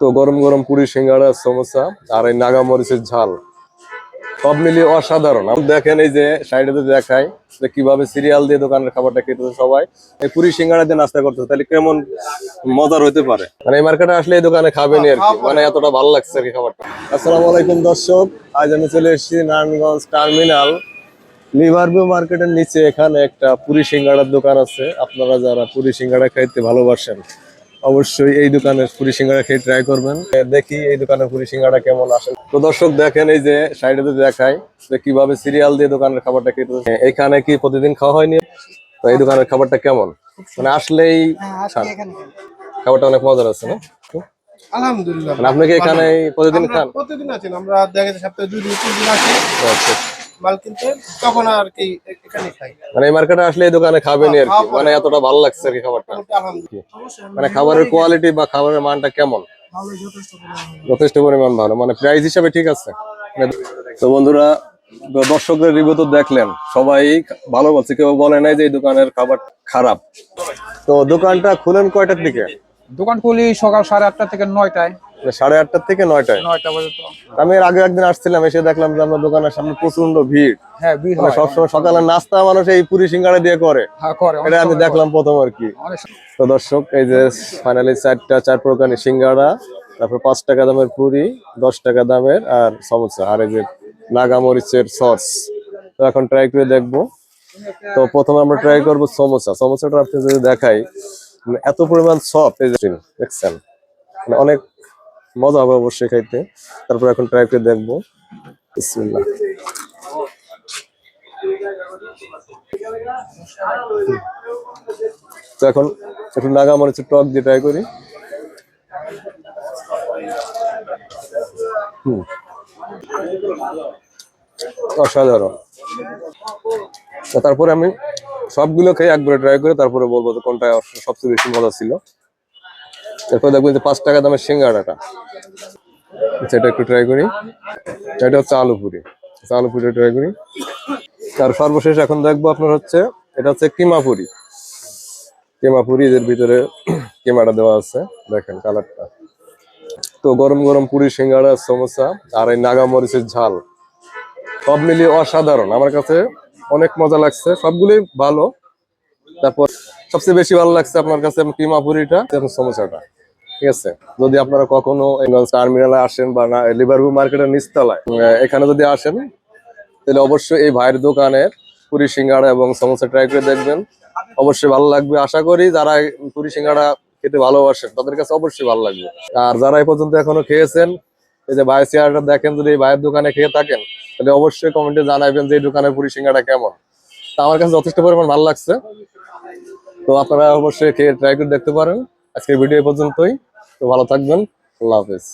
তো গরম গরম পুরি, সিঙ্গাড়া, সমোসা আর এই নাগা মরিচের ঝাল। সব মিলিয়ে অসাধারণ। আপনি দেখেন এই যে সাইডে তো দেখাই যে কীভাবে সিরিয়াল দিয়ে দোকানের খাবারটা খেতেছে সবাই। এই পুরি, সিঙ্গাড়া দিয়ে নাস্তা করতেছে তাহলে কেমন মজার হতে পারে? মানে এই মার্কেটে আসলে এই দোকানে খাবেনি আর কি। মানে এতটা ভালো লাগছে আর কি খাবারটা। আসসালামু আলাইকুম দর্শক। আজ আমি চলে এসেছি নারায়ণগঞ্জ টার্মিনাল লিভারভিউ মার্কেটের নিচে এখানে একটা পুরি, সিঙ্গাড়ার দোকান আছে। আপনারা যারা পুরি, সিঙ্গাড়া খাইতে ভালোবাসেন অবশ্যই এই দোকানের পুরি সিঙ্গারা খেয়ে ট্রাই করবেন। দেখি এই দোকানের পুরি সিঙ্গারা কেমন আসে। তো দর্শক দেখেন এই যে সাইডে তো দেখাই যে কীভাবে সিরিয়াল দিয়ে দোকানের খাবারটা খেতে এখানে কি প্রতিদিন খাওয়া হয়নি? তো এই দোকানের খাবারটা কেমন? মানে আসলেই খান। খাবারটা অনেক মজার আছে না? আলহামদুলিল্লাহ। মানে আপনি কি এখানে প্রতিদিন খান? প্রতিদিন আছেন আমরা দেখা যাচ্ছে সপ্তাহে দুই দিন তিন দিন আসি। আচ্ছা। মাল কিনতে তখন আর কি এখানে খাই। মানে এই মার্কেটে আসলে এই দোকানে খাবেনি আর কি। মানে এতটা ভালো লাগছে আর কি খাবারটা। মানে খাবারের কোয়ালিটি বা খাবারের মানটা কেমন? যথেষ্ট পরিমাণ ভালো। মানে প্রাইস হিসাবে ঠিক আছে। তো বন্ধুরা দর্শকদের রিভিউ তো দেখলেন। সবাই ভালো বলছে। কেউ বলে নাই যে এই দোকানের খাবার খারাপ। তো দোকানটা খুলেন কয়টার দিকে? দোকান খুলি সকাল সাড়ে আটটা থেকে নয়টায়। সাড়ে আটটার থেকে নয়টায়। নয়টা পর্যন্ত। আমি এর আগে একদিন আসছিলাম এসে দেখলাম যে আপনার দোকানের সামনে প্রচণ্ড ভিড়। হ্যাঁ ভিড় মানে সবসময় সকালে নাস্তা মানুষ এই পুরি সিঙ্গাড়া দিয়ে করে। হ্যাঁ এটা আমি দেখলাম প্রথম আর কি। তো দর্শক এই যে ফাইনালি চারটা চার প্রকারের সিঙ্গাড়া তারপর পাঁচ টাকা দামের পুরি দশ টাকা দামের আর সমোসা আর এই যে নাগা মরিচের সস। তো এখন ট্রাই করে দেখব। তো প্রথমে আমরা ট্রাই করব সমোসা। সমোসাটা আপনি যদি দেখাই মানে এত পরিমাণ সফট দেখছেন? মানে অনেক মজা হবে অবশ্যই খাইতে। তারপর এখন ট্রাই করে দেখব। তো এখন একটু নাগা মরিচের টক দিয়ে ট্রাই করি। অসাধারণ। তো তারপরে আমি সবগুলো খেয়ে একবারে ট্রাই করে তারপরে বলব যে কোনটা সবচেয়ে বেশি মজা ছিল। এরপর দেখব যে পাঁচ টাকা দামের সিঙ্গাড়াটা আচ্ছা, এটা একটু ট্রাই করি। এটা হচ্ছে আলু পুরি। আচ্ছা, আলু পুরি ট্রাই করি। আর সর্বশেষ এখন দেখব আপনার হচ্ছে এটা হচ্ছে কিমা পুরি। কিমা পুরি এদের ভিতরে কিমাটা দেওয়া আছে। দেখেন কালারটা তো গরম গরম পুরি সিঙ্গাড়া সমোসা আর এই নাগা মরিচের ঝাল। সব মিলিয়ে অসাধারণ। আমার কাছে অনেক মজা লাগছে। সবগুলোই ভালো। তারপর সবচেয়ে বেশি ভালো লাগছে আপনার কাছে কিমা পুরিটা? এবং সমোসাটা ঠিক আছে। যদি আপনারা কখনো টার্মিনালে আসেন বা না লিভারপুল মার্কেটের নিচতলায় এখানে যদি আসেন তাহলে অবশ্যই এই ভাইয়ের দোকানের পুরি সিঙ্গাড়া এবং সমোসা ট্রাই করে দেখবেন। অবশ্যই ভালো লাগবে। আশা করি যারা পুরি সিঙ্গাড়া খেতে ভালোবাসেন তাদের কাছে অবশ্যই ভালো লাগবে। আর যারা এই পর্যন্ত এখনও খেয়েছেন এই যে ভাইয়ের চেয়ারটা দেখেন যদি এই ভাইয়ের দোকানে খেয়ে থাকেন তাহলে অবশ্যই কমেন্টে জানাবেন যে এই দোকানের পুরি সিঙ্গাড়া কেমন। তা আমার কাছে যথেষ্ট পরিমাণ ভালো লাগছে। তো আপনারা অবশ্যই খেয়ে ট্রাই করে দেখতে পারেন। আজকের ভিডিও পর্যন্তই। তো ভালো থাকবেন। আল্লাহ হাফেজ।